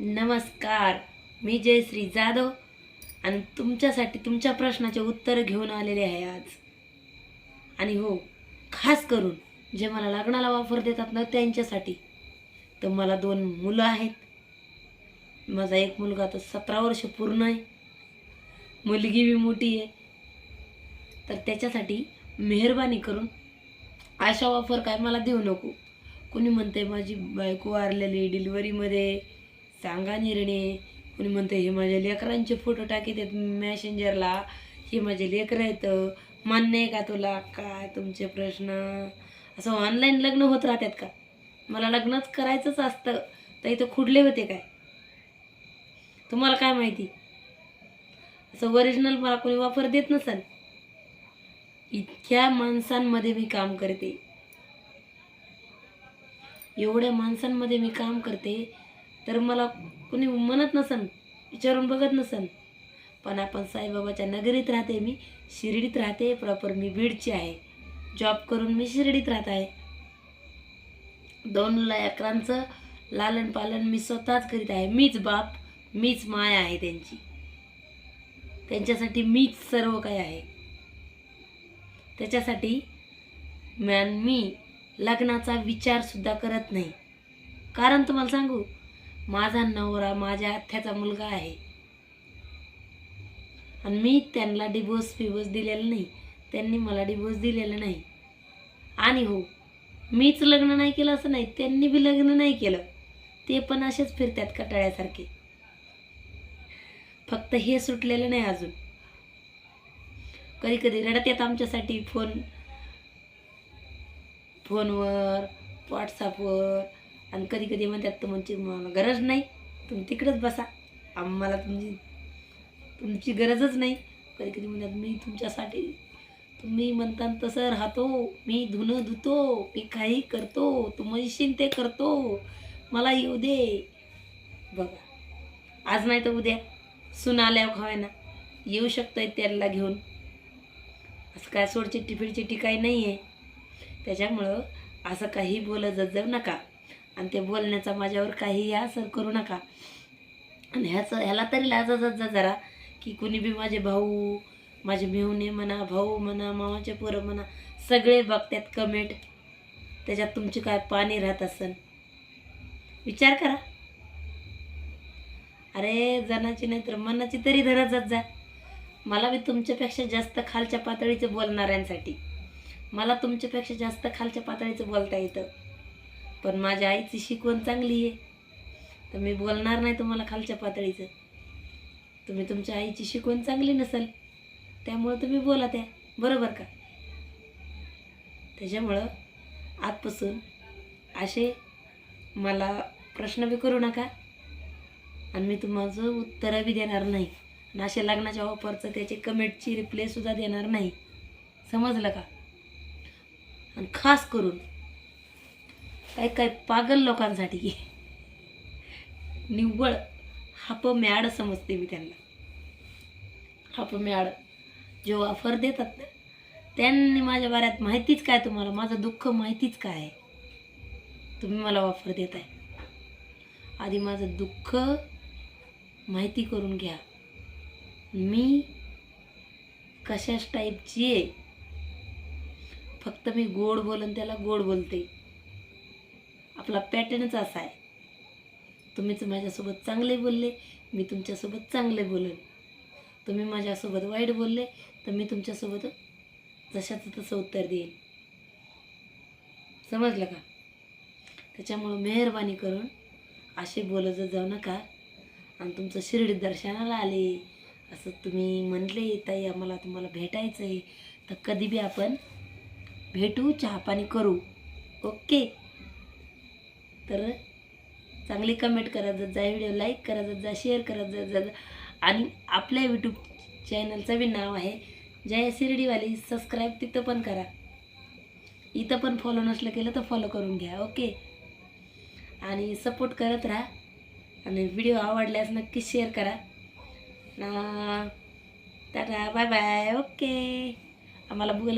नमस्कार मी जयश्री जाधव आणि तुमच्यासाठी तुमच्या प्रश्नाचे उत्तर घेऊन आलेले आहे आज. आणि हो खास करून जे मला लग्नाला वापर देतात ना त्यांच्यासाठी तर मला दोन मुलं आहेत. माझा एक मुलगा आता सतरा वर्ष पूर्ण आहे. मुलगी बी मोठी आहे. तर त्याच्यासाठी मेहरबानी करून अशा ऑफर काय मला देऊ नको. कोणी म्हणते माझी बायको वारलेली डिलिव्हरीमध्ये सांगा निर्णय. कोणी म्हणते हे माझ्या लेकरांचे फोटो टाकीत मॅसेंजरला हे माझे लेकरं आहेत. मान्य आहे का तुला? काय तुमचे प्रश्न? असं ऑनलाईन लग्न होत राहतात का? मला लग्नच करायचंच असतं. तर इथं खुडले होते काय? तुम्हाला काय माहिती? असं ओरिजिनल मला कोणी वापर देत नसेल इतक्या माणसांमध्ये मी काम करते. एवढ्या माणसांमध्ये मी काम करते. तर मला कुणी म्हणत नसन विचारून बघत नसन. पण आपण साईबाबाच्या नगरीत राहते मी शिर्डीत राहते प्रॉपर मी बीडची आहे. जॉब करून मी शिर्डीत राहत आहे. दोन लेकरांचं लालन पालन मी स्वतःच करीत आहे. मीच बाप मीच माय आहे त्यांची. त्यांच्यासाठी मीच सर्व काही आहे. त्याच्यासाठी मॅन मी लग्नाचा विचारसुद्धा करत नाही. कारण तुम्हाला सांगू माझा नवरा माझ्या आत्याचा मुलगा आहे. आणि मी त्यांना डिवोर्स फिवोर्स दिलेला नाही. त्यांनी मला डिवोर्स दिलेला नाही. आणि हो मीच लग्न नाही केलं असं नाही त्यांनी बी लग्न नाही केलं. ते पण असेच फिरतात कटाळ्यासारखे. फक्त हे सुटलेलं नाही अजून. कधी कधी रडत येत आमच्यासाठी फोन फोनवर व्हॉट्सअपवर आणि कधी कधी म्हणतात तुमची म्हणजे मला गरज नाही तुम्ही तिकडंच बसा. आम्हाला तुमची तुमची गरजच नाही. कधी कधी म्हणतात मी तुमच्यासाठी तुम्ही म्हणता तसं राहतो. मी धुणं धुतो मी काही करतो तू म्हणशील ते करतो. मला येऊ दे. बघा. आज नाही तर उद्या. सून आल्यावर खावाय ना येऊ शकतोय त्याला घेऊन. असं काय सोडचिट्टी फिडचिट्टी काही नाही आहे त्याच्यामुळं असं काही बोलत जाऊ नका. आणि ते बोलण्याचा माझ्यावर काही असर करू नका. आणि ह्याचं ह्याला तरी लाजा जा जरा की कुणी बी माझे भाऊ माझे मेहुणे म्हणा भाऊ म्हणा मामाचे पोरं म्हणा सगळे बघतात कमेंट त्याच्यात तुमची काय पाणी राहत असन? विचार करा. अरे जनाची नाही तर मनाची तरी धरत जा. मला मी तुमच्यापेक्षा जास्त खालच्या पातळीचं बोलणाऱ्यांसाठी. मला तुमच्यापेक्षा जास्त खालच्या पातळीचं बोलता येतं. पण माझ्या आईची शिकवण चांगली आहे. तर मी बोलणार नाही तुम्हाला खालच्या पातळीचं. तुम्ही तुमच्या आईची शिकवण चांगली नसेल त्यामुळं तुम्ही बोला त्या. बरोबर का? त्याच्यामुळं आजपासून असे मला प्रश्न बी करू नका. आणि मी तुम्हाला उत्तरं बी देणार नाही. आणि असे लग्नाच्या ऑफरचं त्याचे कमेंटची रिप्लेसुद्धा देणार नाही. समजलं का? आणि खास करून काय काय पागल लोकांसाठी. निव्वळ हाप मॅड समजते मी त्यांना. हाप मॅड जे ऑफर देतात ना त्यांनी माझ्या बाऱ्यात माहितीच काय तुम्हाला? माझं दुःख माहितीच काय? आहे तुम्ही मला ऑफर देताय. आधी माझं दुःख माहिती करून घ्या. मी कशाच टाईपची आहे? फक्त मी गोड बोलन त्याला गोड बोलते. आपला पॅटर्नच असा आहे. तुम्हीच माझ्यासोबत चांगले बोलले मी तुमच्यासोबत चांगले बोलेन तुम्ही माझ्यासोबत वाईट बोलले तर मी तुमच्यासोबत जशाचं तसं उत्तर देईन. समजलं का? त्याच्यामुळं मेहरबानी करून असे बोलत जाऊ नका आणि तुमचं शिर्डी दर्शनाला आले. असं तुम्ही म्हणले ताई आम्हाला तुम्हाला भेटायचं आहे तर कधी बी आपण भेटू चहापाणी करू. ओके? तर चांगली कमेंट करत जात जा व्हिडिओ लाईक करत जात जा शेअर करत जात जा. आणि आपल्या यूट्यूब चॅनलचं बी नाव आहे जय शिर्डीवाली. सबस्क्राईब तिथं पण करा. इथं पण फॉलो नसलं केलं तर फॉलो करून घ्या ओके आणि सपोर्ट करत राहा. आणि व्हिडिओ आवडल्यास नक्की शेअर करा. ना टाटा बाय बाय ओके आम्हाला बोल